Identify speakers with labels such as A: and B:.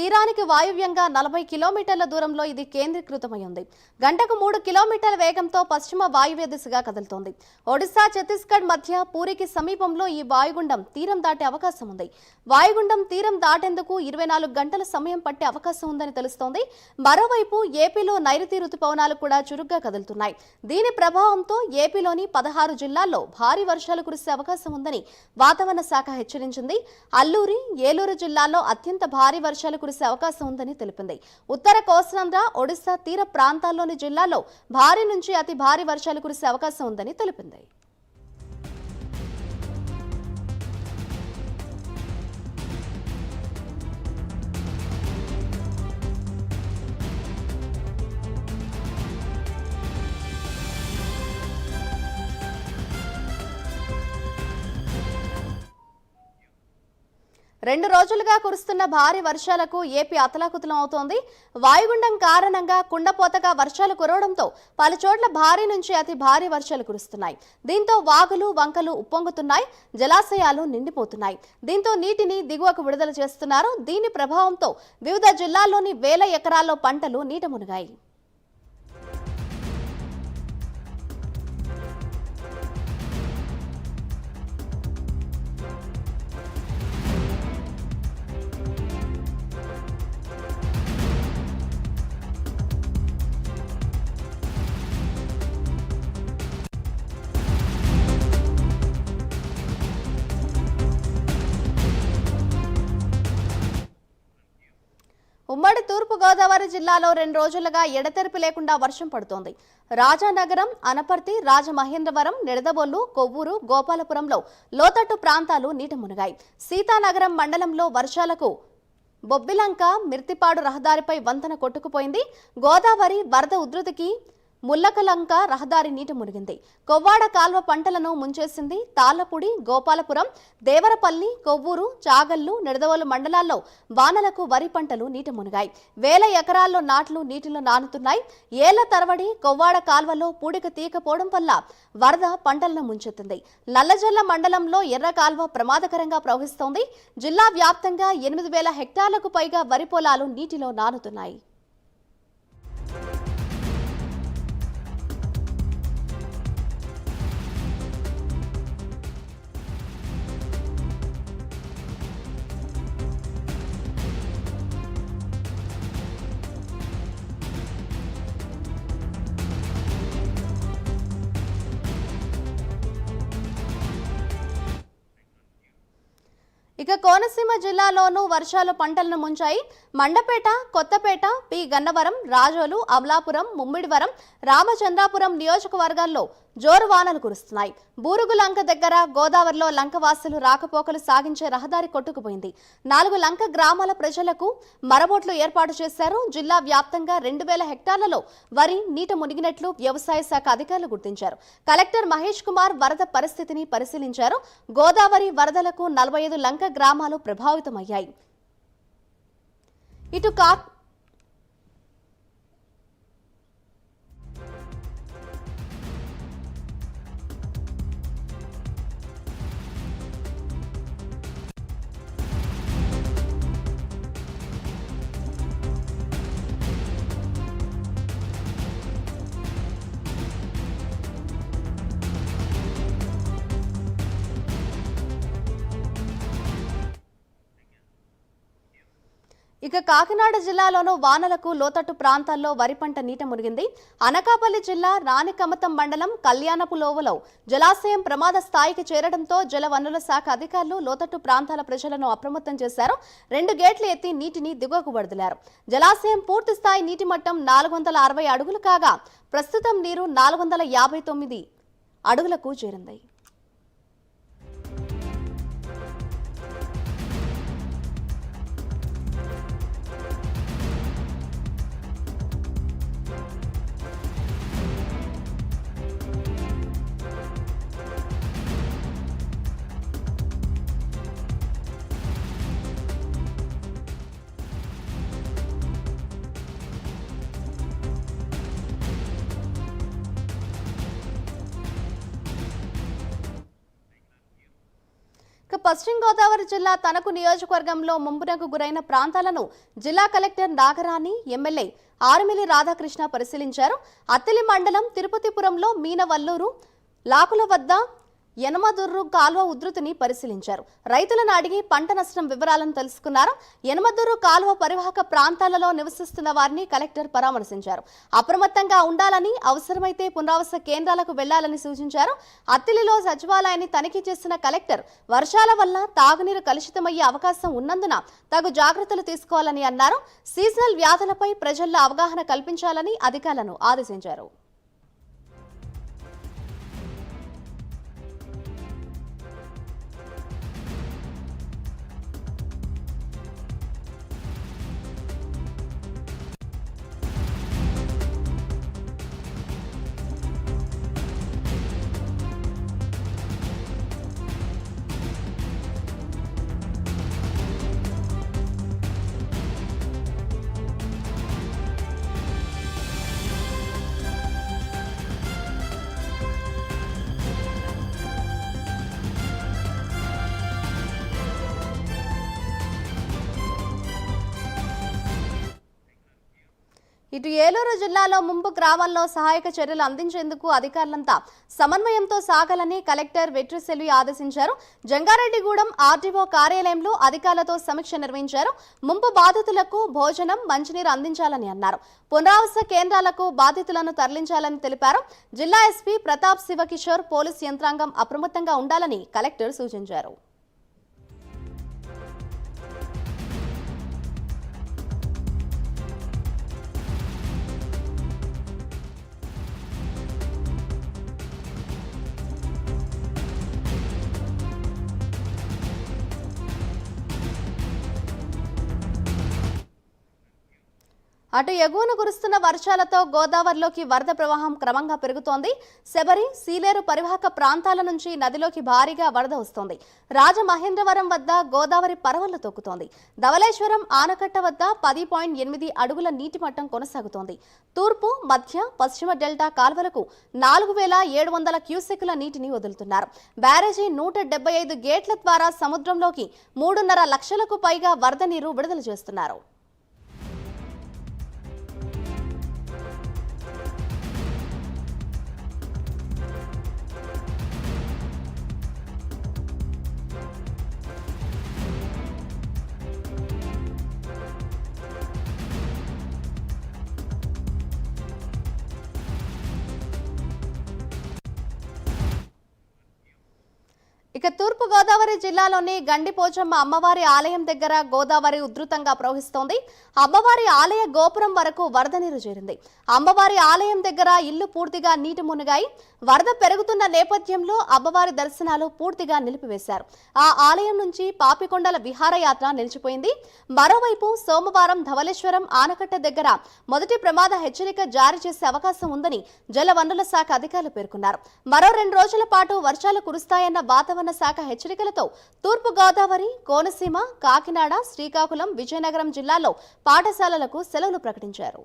A: తీరానికి వాయువ్యంగా నలభై కిలోమీటర్ల దూరంలో ఇది కేంద్రీకృతమై ఉంది గంటకు మూడు కిలోమీటర్ల వేగంతో పశ్చిమ వాయువ్య దిశగా కదులుతోంది. ఒడిశా ఛత్తీస్గఢ్ మధ్య పూరికి సమీపంలో ఈ వాయుగుండం తీరం దాటే అవకాశం ఉంది. వాయుగుండం తీరం దాటేందుకు ఇరవై నాలుగు గంటల సమయం పట్టే అవకాశం ఉందని తెలుస్తోంది. మరోవైపు ఏపీలో నైరుతి రుతుపవనాలు కూడా చురుగ్గా కదులుతున్నాయి. దీని ప్రభావంతో ఏపీలోని పదహారు జిల్లాల్లో భారీ వర్షాలు కురిసే అవకాశం ఉందని వాతావరణ శాఖ హెచ్చరించింది. అల్లూరి ఏలూరు జిల్లాల్లో అత్యంత భారీ వర్షాలు కురిసే అవకాశం ఉందని తెలిపింది. ఉత్తర కోస్తాంధ్ర ఒడిశా తీర ప్రాంతాల్లోని జిల్లాల్లో భారీ నుంచి అతి భారీ వర్షాలు కురిసే అవకాశం ఉందని తెలిపింది. రెండు రోజులుగా కురుస్తున్న భారీ వర్షాలకు ఏపీ అతలాకుతలం అవుతోంది. వాయుగుండం కారణంగా కుండపోతగా వర్షాలు కురవడంతో పలుచోట్ల భారీ నుంచి అతి భారీ వర్షాలు కురుస్తున్నాయి. దీంతో వాగులు వంకలు ఉప్పొంగుతున్నాయి. జలాశయాలు నిండిపోతున్నాయి. దీంతో నీటిని దిగువకు విడుదల చేస్తున్నారు. దీని ప్రభావంతో వివిధ జిల్లాల్లోని వేల ఎకరాల్లో పంటలు నీట మునిగాయి. ఉమ్మడి తూర్పుగోదావరి జిల్లాలో రెండు రోజులుగా ఎడతెరిపి లేకుండా వర్షం పడుతోంది. రాజానగరం అనపర్తి రాజమహేంద్రవరం నిడదవోలు కొవ్వూరు గోపాలపురంలో లోతట్టు ప్రాంతాలు నీట మునిగాయి. సీతానగరం మండలంలో వర్షాలకు బొబ్బిలంక మిర్తిపాడు రహదారిపై వంతెన కొట్టుకుపోయింది. గోదావరి వరద ఉధృతికి ముల్లకలంక రహదారి నీట మునిగింది. కొవ్వాడ కాల్వ పంటలను ముంచేసింది తాళ్ళపూడి గోపాలపురం దేవరపల్లి కొవ్వూరు చాగల్లు నిడదవోలు మండలాల్లో వానలకు వరి పంటలు నీట మునిగాయి. వేల ఎకరాల్లో నాట్లు నీటిలో నానుతున్నాయి. ఏళ్ళ తరబడి కొవ్వాడ కాల్వలో పూడిక తీయకపోవడం వల్ల వరద పంటలను ముంచెత్తింది. నల్లజల్ల మండలంలో ఎర్ర కాల్వ ప్రమాదకరంగా ప్రవహిస్తోంది. జిల్లా వ్యాప్తంగా ఎనిమిది వేల హెక్టార్లకు పైగా వరి పొలాలు నీటిలో నానుతున్నాయి. ఇక కోనసీమ జిల్లాలోనూ వర్షాలు పంటలను ముంచాయి. మండపేట కొత్తపేట పి. గన్నవరం రాజోలు అమలాపురం ముమ్మిడివరం రామచంద్రాపురం నియోజకవర్గాల్లో జోరు వానలు కురుస్తున్నాయి. బూరుగు లంక దగ్గర గోదావరిలో లంకవాసులు రాకపోకలు సాగించే రహదారి కొట్టుకుపోయింది. నాలుగు లంక గ్రామాల ప్రజలకు మరబోట్లు ఏర్పాటు చేశారు. జిల్లా వ్యాప్తంగా రెండు వేల హెక్టార్లలో వరి నీట మునిగినట్లు వ్యవసాయ శాఖ అధికారులు గుర్తించారు. కలెక్టర్ మహేష్ కుమార్ వరద పరిస్థితిని పరిశీలించారు. గోదావరి వరదలకు నలభై ఐదు లంక గ్రామాలు ప్రభావితమయ్యాయి. ఇటు కా ఇక కాకినాడ జిల్లాలోనూ వానలకు లోతట్టు ప్రాంతాల్లో వరి పంట నీట మునిగింది. అనకాపల్లి జిల్లా రాణికమతం మండలం కళ్యాణపు లోవలో జలాశయం ప్రమాద స్థాయికి చేరడంతో జలవనరుల శాఖ అధికారులు లోతట్టు ప్రాంతాల ప్రజలను అప్రమత్తం చేశారు. రెండు గేట్లు ఎత్తి నీటిని దిగువకు వదిలారు. జలాశయం పూర్తి స్థాయి నీటి మట్టం నాలుగు వందల అరవై అడుగులు కాగా ప్రస్తుతం నీరు నాలుగు వందల యాభై తొమ్మిది అడుగులకు చేరింది. పశ్చిమ గోదావరి జిల్లా తనకు నియోజకవర్గంలో ముంపునకు గురైన ప్రాంతాలను జిల్లా కలెక్టర్ నాగరాణి ఎమ్మెల్యే ఆరుమిలి రాధాకృష్ణ పరిశీలించారు. అత్తిలి మండలం తిరుపతిపురంలో మీనవల్లూరు లాకుల వద్ద యనమదుర్రు కాల్వ ఉధృతిని పరిశీలించారు. రైతులను అడిగి పంట నష్టం వివరాలను తెలుసుకున్నారు. యనమదుర్రు కాల్వ పరివాహక ప్రాంతాలలో నివసిస్తున్న వారిని కలెక్టర్ పరామర్శించారు. అప్రమత్తంగా ఉండాలని అవసరమైతే పునరావాస కేంద్రాలకు వెళ్ళాలని సూచించారు. అత్తిలిలో సచివాలయాన్ని తనిఖీ చేసిన కలెక్టర్ వర్షాల వల్ల తాగునీరు కలుషితమయ్యే అవకాశం ఉన్నందున తగు జాగ్రత్తలు తీసుకోవాలని అన్నారు. సీజనల్ వ్యాధులపై ప్రజల్లో అవగాహన కల్పించాలని అధికారులను ఆదేశించారు. ఇటు ఏలూరు జిల్లాలో ముంపు గ్రామాల్లో సహాయక చర్యలు అందించేందుకు అధికారులంతా సమన్వయంతో సాగాలని కలెక్టర్ వెట్రిసెల్వి ఆదేశించారు. జంగారెడ్డిగూడెం ఆర్డీఓ కార్యాలయంలో అధికారులతో సమీక్ష నిర్వహించారు. ముంపు బాధితులకు భోజనం మంచినీరు అందించాలని అన్నారు. పునరావాస కేంద్రాలకు బాధితులను తరలించాలని తెలిపారు. జిల్లా ఎస్పీ ప్రతాప్ శివకిషోర్ పోలీస్ యంత్రాంగం అప్రమత్తంగా ఉండాలని కలెక్టర్ సూచించారు. అటు ఎగువన కురుస్తున్న వర్షాలతో గోదావరిలోకి వరద ప్రవాహం క్రమంగా పెరుగుతోంది. శబరి సీలేరు పరివాహక ప్రాంతాల నుంచి నదిలోకి భారీగా వరద వస్తోంది. రాజమహేంద్రవరం వద్ద గోదావరి పరవళ్ళు తొక్కుతోంది. ధవళేశ్వరం ఆనకట్ట వద్ద పది పాయింట్ ఎనిమిది అడుగుల నీటి మట్టం కొనసాగుతోంది. తూర్పు మధ్య పశ్చిమ డెల్టా కాల్వలకు నాలుగు వేల ఏడు వందల క్యూసెక్కుల నీటిని వదులుతున్నారు. బ్యారేజీ నూట డెబ్బై ఐదు గేట్ల ద్వారా సముద్రంలోకి మూడున్నర లక్షలకు పైగా వరద నీరు విడుదల చేస్తున్నారు. ఇక తూర్పు గోదావరి జిల్లాలోని గండిపోచమ్మ అమ్మవారి ఆలయం దగ్గర గోదావరి ఉధృతంగా ప్రవహిస్తోంది. అమ్మవారి ఆలయ గోపురం వరకు వరద నీరు చేరింది. అమ్మవారి ఆలయం దగ్గర ఇల్లు పూర్తిగా నీటి మునిగాయి. వరద పెరుగుతున్న నేపథ్యంలో అమ్మవారి దర్శనాలు పూర్తిగా నిలిపివేశారు. ఆ ఆలయం నుంచి పాపికొండల విహారయాత్ర నిలిచిపోయింది. మరోవైపు సోమవారం ధవళేశ్వరం ఆనకట్ట దగ్గర మొదటి ప్రమాద హెచ్చరిక జారీ చేసే అవకాశం ఉందని జలవనరుల శాఖ అధికారులు పేర్కొన్నారు. మరో రెండు రోజుల పాటు వర్షాలు కురుస్తాయన్న వాతావరణ శాఖ హెచ్చరికలతో తూర్పు గోదావరి కోనసీమ కాకినాడ శ్రీకాకుళం విజయనగరం జిల్లాల్లో పాఠశాలలకు సెలవులు ప్రకటించారు.